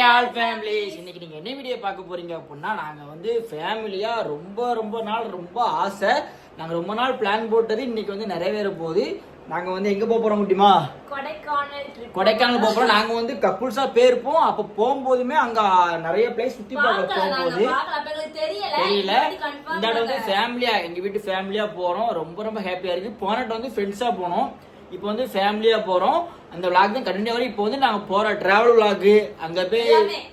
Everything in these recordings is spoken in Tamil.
ஆல் ஃபேமிலிஸ் இன்னைக்கு நீங்க என்ன வீடியோ பார்க்க போறீங்க அப்படின்னா நாங்க வந்து ஃபேமிலியா ரொம்ப ரொம்ப நாள் ரொம்ப ஆசை. நாங்க ரொம்ப நாள் பிளான் போட்டது இன்னைக்கு வந்து நிறைவேற போகுது. நாங்க வந்து எங்க போக போறோம் முடியுமா கொடைக்கானல் கொடைக்கானல் போக போறோம். நாங்க வந்து கப்புள்ஸா போயிருப்போம். அப்ப போகும்போதுமே அங்க நிறைய பிளேஸ் சுத்தி பார்க்க போகும்போது. தெரியல. இந்த வந்து நாங்க- ஃபேமிலியா எங்க வீட்டு ஃபேமிலியா போறோம். ரொம்ப ரொம்ப ஹாப்பியா இருக்கு. போனட்டு வந்து ஃப்ரெண்ட்ஸா போனோம். இப்போ வந்து ஃபேமிலியா போறோம். அந்த vlog தான் கண்டினியூ வரும் இப்போ வந்து நாங்க போற டிராவல் vlog அங்க போய்.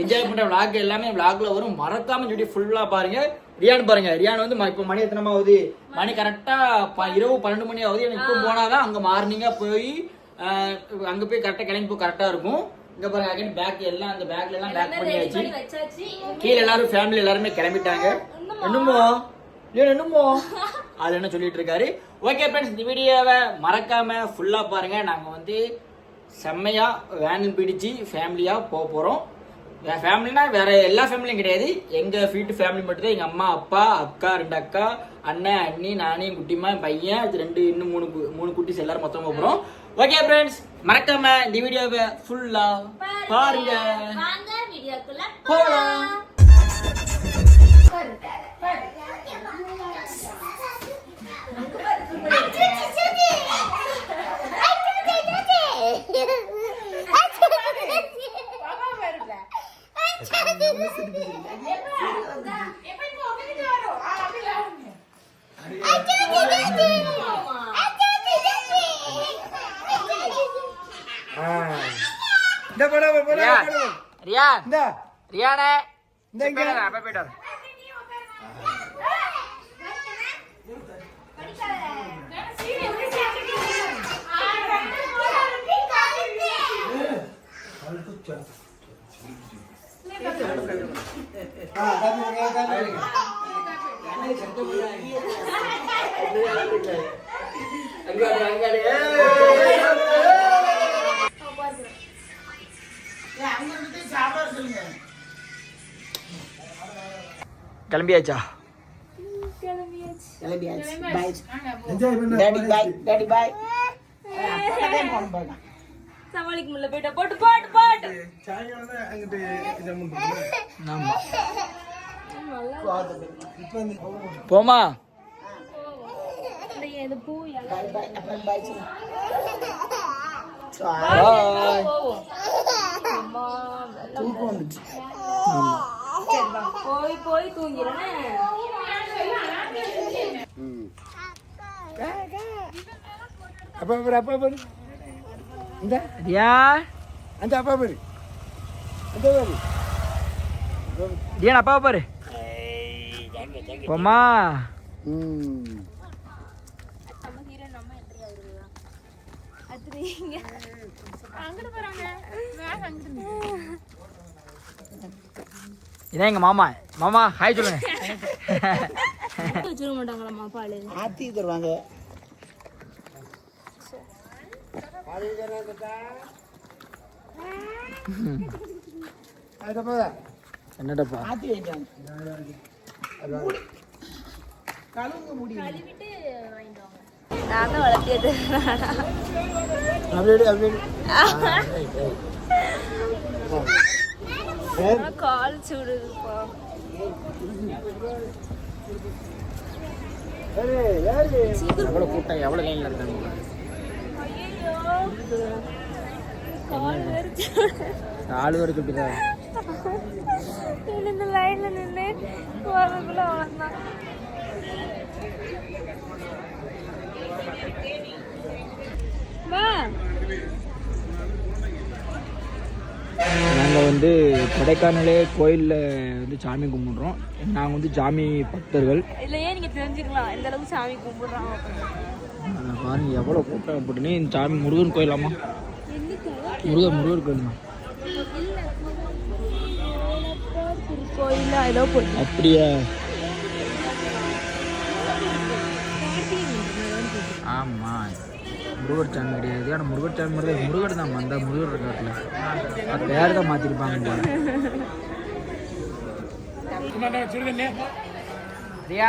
என்ஜாய் பண்ற vlog எல்லாமே vlogல வரும். மறக்காம சொல்லி ஃபுல்லா பாருங்க. ரியான் பாருங்க. ரியான் வந்து இப்போ மணி எத்தனை ஆகுது? மணி கரெக்டா இரவு பன்னெண்டு மணி ஆகுது. எனக்கு இப்போ போனாதான் அங்க மார்னிங்கா போய் அங்க போய் கரெக்டா கிளம்பி போய் கரெக்டா இருக்கும். இங்க பாருங்க அகைன் பேக் எல்லாம் அந்த பேக்ல எல்லாம் பேக் பண்ணியாச்சு. கீழே எல்லாரும் ஃபேமிலி எல்லாருமே கிளம்பிட்டாங்க. என்னமோ இல்ல என்னமோ அது என்ன சொல்லிட்டு இருக்காரு ஓகே ஃப்ரெண்ட்ஸ் இந்த வீடியோவை மறக்காம ஃபுல்லா பாருங்க. நாங்க வந்து செம்மையா வேன் பிடிச்சு ஃபேமிலியா போக போறோம். ஃபேமிலினா வேற எல்லா ஃபேமிலியும் கிடையாது. எங்க வீட்டு ஃபேமிலி மட்டும் தான் எங்க அம்மா அப்பா அக்கா ரெண்டு அக்கா அண்ணன் அண்ணி நானே என் குட்டிமா என் பையன் இது ரெண்டு இன்னும் மூணு மூணு குட்டிஸ் எல்லாரும் மொத்தமா போறோம். ஓகே ஃப்ரெண்ட்ஸ் மறக்காம இந்த வீடியோவை ஃபுல்லா பாருங்க. போலாம். இந்த படம் படம் ரியான். இந்த. ரியானே. இந்த இங்க. அப்ப ஆ காப்பி காப்பி கிளம்பியாச்சா என்ஜாய் பண்ண டாடி பாய் டாடி பாய் சமாளிக்க முடியல. போயிட்ட. போட்டு போட்டு போட்டு. போமா பாய். போய் போய் தூங்கிறேன் அப்பா அப்பா பாரு இந்த ரியா அந்த அப்பா பாரு அந்த பாரு ரியான் அப்பா பாரு போமா ம் நம்ம ஹீரோ நம்ம என்ட்ரி ஆகுது அது இங்க அங்கிட்டு போறாங்க மேல அங்கிட்டு இதான் எங்க மாமா மாமா ஹாய் சொல்லுங்க ஆத்தி தருவாங்க அதுக்கப்புறம் என்னடப்பா நான் தான் வளர்த்தியது கால் கூட்டம் எவ்வளவு லைன்ல இருக்காங்க? கால் இப்படிதான் இந்த லைன்ல நின்று போறதுக்குள்ள நாங்கள் வந்து கொடைக்கானலே கோயிலில் வந்து சாமி கும்பிட்றோம். நாங்கள் வந்து சாமி பக்தர்கள். இதுல ஏன் நீங்க தெரிஞ்சுக்கலாம் இந்த அளவுக்கு சாமி கும்பிடுறாங்க? ஆஹ் பாருங்க எவ்வளோ கூட்டம் அப்படின்னே இந்த சாமி முருகன் கோயிலாமா? முருகன் முருகன் கோயில் தான் கோயிலா ஏதோ அப்படியா? ஆமாம் முருகர் சாமி கிடையாது. ஆனால் முருகர் சாமி மாதிரி தான் முருகர் தான் அந்த முருகர் இருக்காருல அது பேர் தான் மாற்றிருப்பாங்க ரியா.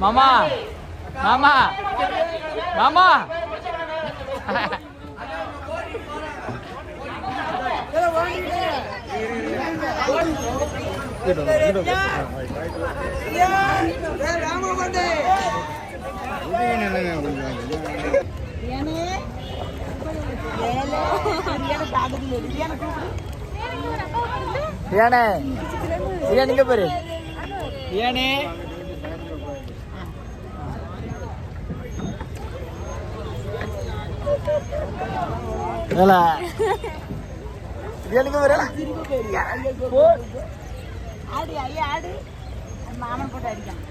மாமா மாமா மாமா ராம ரியானே ரியான் இங்க பாரு ஆடு ஐயா ஆடு. மாமன் போட்டு அடிக்கான்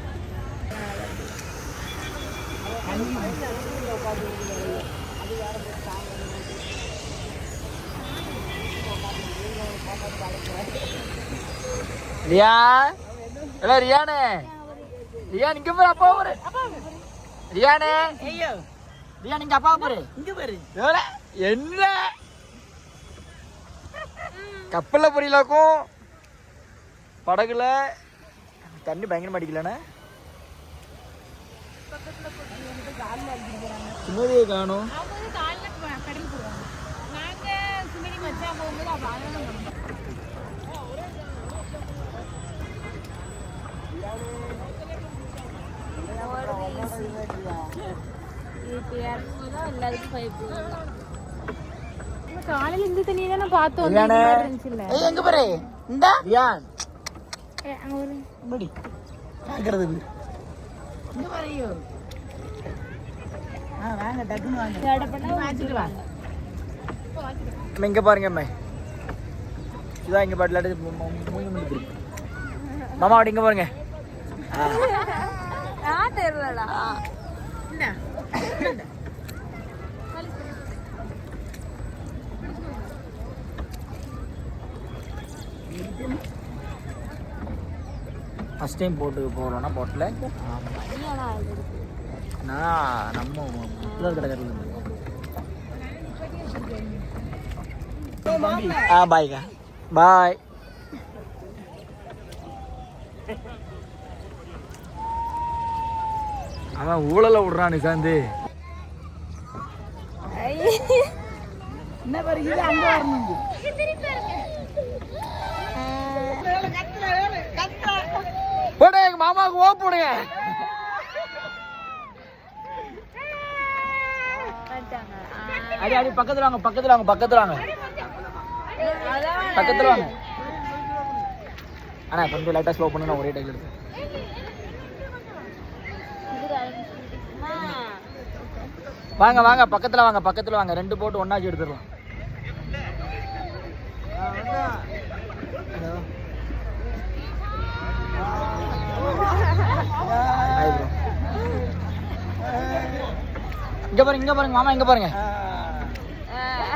ரியா? இல்ல ரியானே. ரியான் இங்க பாரு அப்பா பாரு ரியானே. ஐயோ. ரியான் இங்க அப்பா பாரு இங்க பாரு. என்ன? கப்பல்ல புரியலாக்கும் படகுல? தண்ணி பயங்கரமா அடிக்கலண்ணே. சுமதியை காணும் அவங்க காலில் கடைக்கு போடுவாங்க நாங்க சுமினி மச்சான் போகும்போது அவ அதெல்லாம் காலையில இந்த தண்ணியை தானே பார்த்தோம் இந்த ரியானே மாதிரி இருந்துச்சுல்ல ஏய் எங்க பாரு இந்த ரியான் ஏ, அங்க ஒரு படி பாக்குறது இங்க பாரு ஐயோ ஆ வாங்க டக்குன்னு வாங்க. இங்க பாருங்க அம்மா. இதான் இங்க பாட்டில் மூணு மணி இருக்கு மாமா அப்படி இங்க பாருங்க. ஃபர்ஸ்ட் டைம் போட்டு போகிறோன்னா போட்டில் நான் நம்ம புலர் கடைக்காரில் ஆ பாய்க்கா பாய் அவன் ஊழல விடுறான் நிசாந்து என்ன அங்க வரணும் எங்க மாமாவுக்கு ஓ போடுங்க அடி அடி பக்கத்துல வாங்க பக்கத்துல வாங்க பக்கத்துல வாங்க. பக்கத்துல வாங்க. அண்ணா கொஞ்சம் லைட்டா ஸ்லோ பண்ணு நான் ஒரே டைம் எடுத்து வாங்க வாங்க பக்கத்துல வாங்க பக்கத்துல வாங்க. ரெண்டு போட்டு ஒண்ணாச்சு எடுத்துடலாம். இங்க பாருங்க இங்க பாருங்க மாமா இங்க பாருங்க.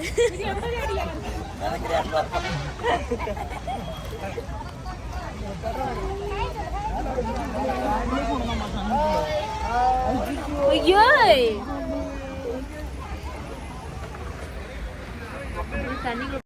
Oi,